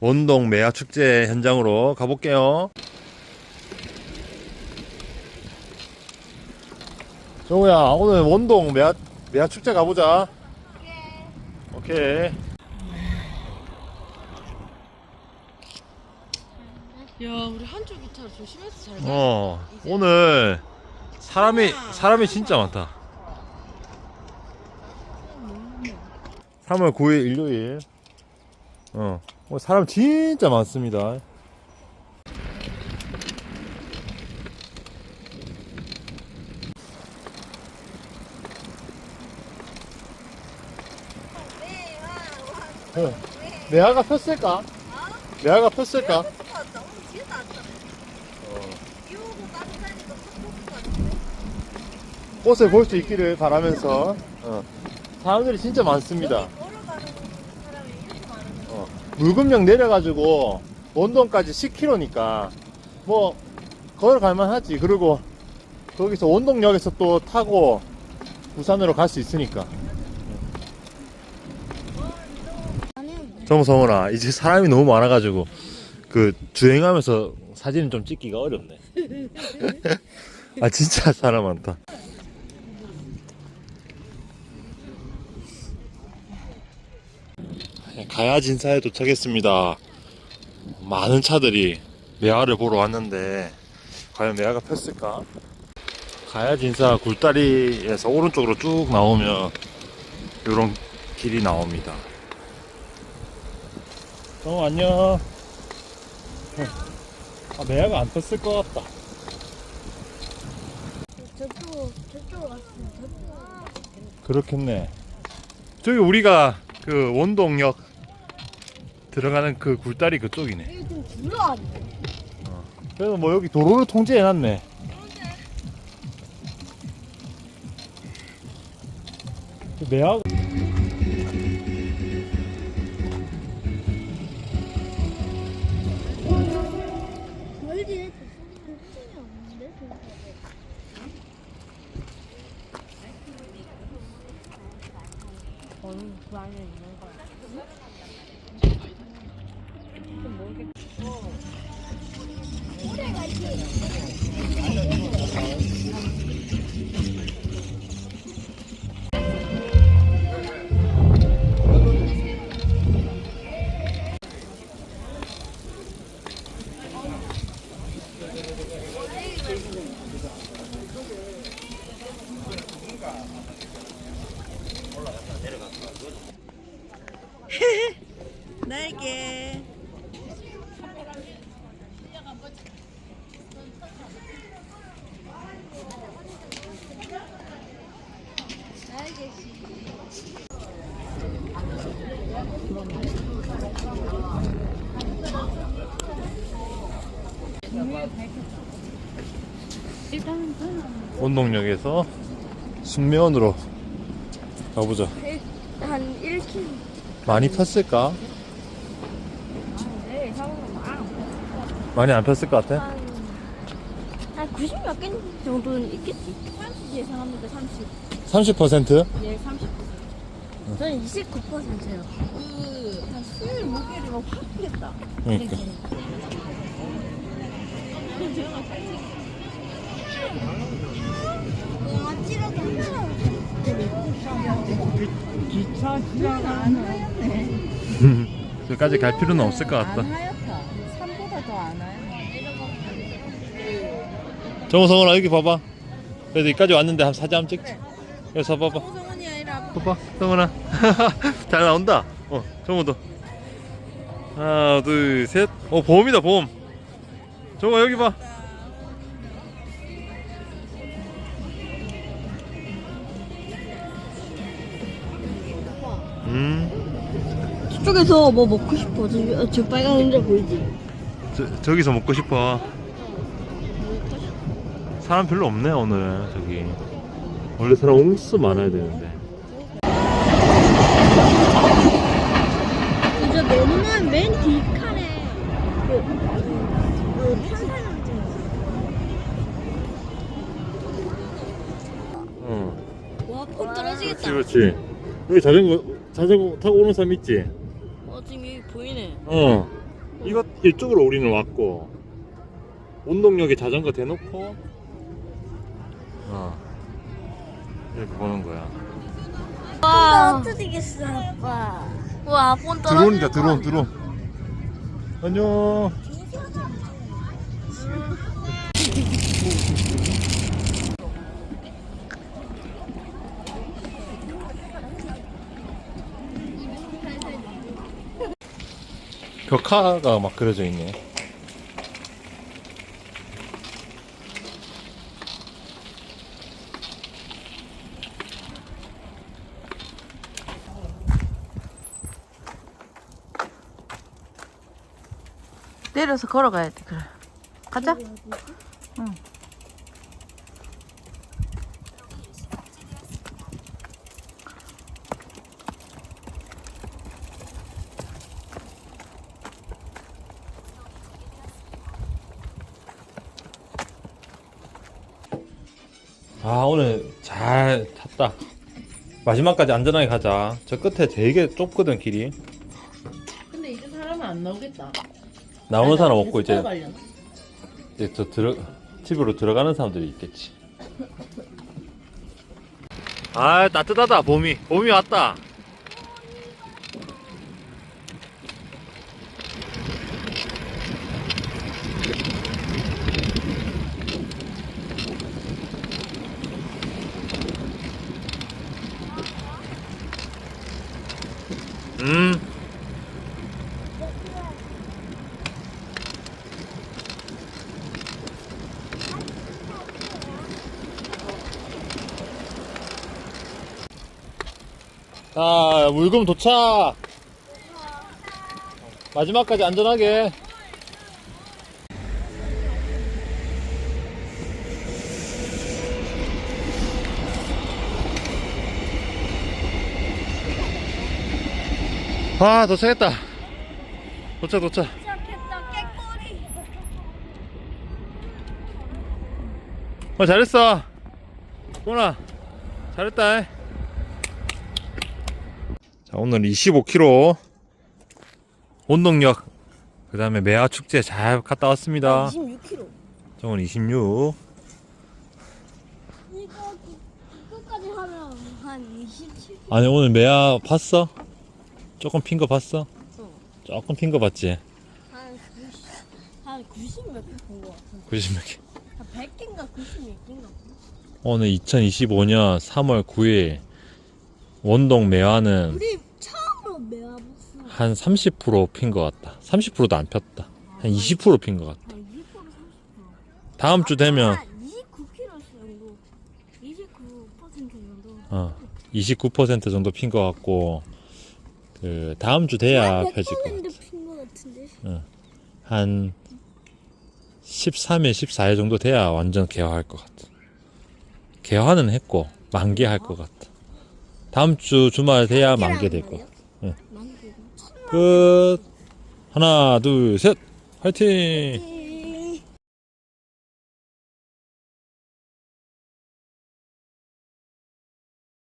원동 매화 축제 현장으로 가볼게요. 정우야, 오늘 원동 매화, 매화 축제 가보자. 오케이. 야 우리 한쪽 기타를 조심해서 잘 가. 어, 오늘 사람이, 사람이 진짜 많다. 3월 9일 일요일. 어, 사람 진짜 많습니다. 어, 매화가 폈을까? 매화가 폈을까? 꽃을 볼 수 있기를 바라면서 어, 사람들이 진짜 많습니다. 어, 물금령 내려가지고 원동까지 10km니까 뭐 걸어갈만 하지. 그리고 거기서 원동역에서 또 타고 부산으로 갈 수 있으니까. 정성훈아 이제 사람이 너무 많아가지고 그 주행하면서 사진을 좀 찍기가 어렵네. 아 진짜 사람 많다. 가야 진사에 도착했습니다. 많은 차들이 매화를 보러 왔는데 과연 매화가 폈을까? 가야 진사 굴다리에서 오른쪽으로 쭉 나오면 이런 길이 나옵니다. 어 안녕. 아 매화가 안 폈을 것 같다. 그렇겠네. 저기 우리가 그 원동역 들어가는 그 굴다리 그쪽이네. 여기 좀 들어와 그래서 뭐 여기 도로를 통제해놨네. 저쪽에는 없는데 거는 그 안에 있는 거야. 모르겠고. 날개. 원동역에서 순면으로 가보자. 한 1km 많이 폈을까? 많이 안 폈을 것 같아? 한90몇 개 정도는 있겠지 30 예상합니다 30 30%? 예, 30. 저는 29%예요 그, 수요일, 목요일이 막확 피겠다. 그러니까. 기차 시장 안 하였네. 저기까지 갈 필요는 없을 것 같다. 하였다. 3보다 정우성훈아 여기 봐봐. 그래도 여기까지 왔는데 한 사진 한번 찍지. 여기서 봐봐. 아니라 봐봐, 성훈아. 잘 나온다. 어, 정우도. 하나, 둘, 셋. 어, 봄이다, 봄. 정우 여기 봐. 음, 저쪽에서 뭐 먹고 싶어 어, 저 빨간 의자 보이지? 저, 저기서 먹고 싶어. 사람 별로 없네, 오늘, 저기. 원래 사람 옹수 많아야 되는데. 이제 너무는 맨 뒷칸에 그, 그 탄산염증 어. 와폭 떨어지겠다 그렇지, 그렇지. 여기 자전거, 자전거 타고 오는 사람 있지? 어 지금 여기 보이네 어. 이거 이쪽으로 우리는 왔고 운동역에 자전거 대놓고 어. 이렇게 보는 거야. 와. 어떻게겠어, 아빠. 와, 폰 드론이다 드론 드론 안녕. 벽화가 막 그려져 있네 내려서 걸어가야 돼. 그래. 가자. 응. 아 오늘 잘 탔다 마지막까지 안전하게 가자 저 끝에 되게 좁거든 길이 근데 이제 사람은 안 나오겠다. 나오는 사람 없고 이제 가려나? 이제 저 들어 집으로 들어가는 사람들이 있겠지. 아 따뜻하다 봄이 봄이 왔다. 자, 물금 도착! 마지막까지 안전하게. 아, 도착했다. 도착, 도착. 어, 잘했어. 꼬나, 잘했다. 자, 오늘 25km 온동역, 그 다음에 매화 축제 잘 갔다 왔습니다. 26kg. 저건 26. 이거, 이거까지 하면 한 27. 아니, 오늘 매화 봤어? 조금 핀 거 봤어? 조금 핀 거 봤지? 한 90, 한 90 몇 개본것 같은데. 90몇 개. 한 100개인가 90 몇 개인가. 오늘 2025년 3월 9일 원동 매화는 우리. 한 30%핀 것 같다. 30%도 안 폈다. 한 20%핀 것 같다. 한20% 30%. 다음 주 되면 한 29kg 정도. 29% 정도. 어, 29% 정도 핀 것 같고 그 다음 주 돼야 펴질 것 같아. 핀것 같은데. 한 13일, 14일 정도 돼야 완전 개화할 것 같아. 개화는 했고 만개할 것 같아. 다음 주 주말 돼야 만개 될 것 같아. 끝. 하나, 둘, 셋. 화이팅!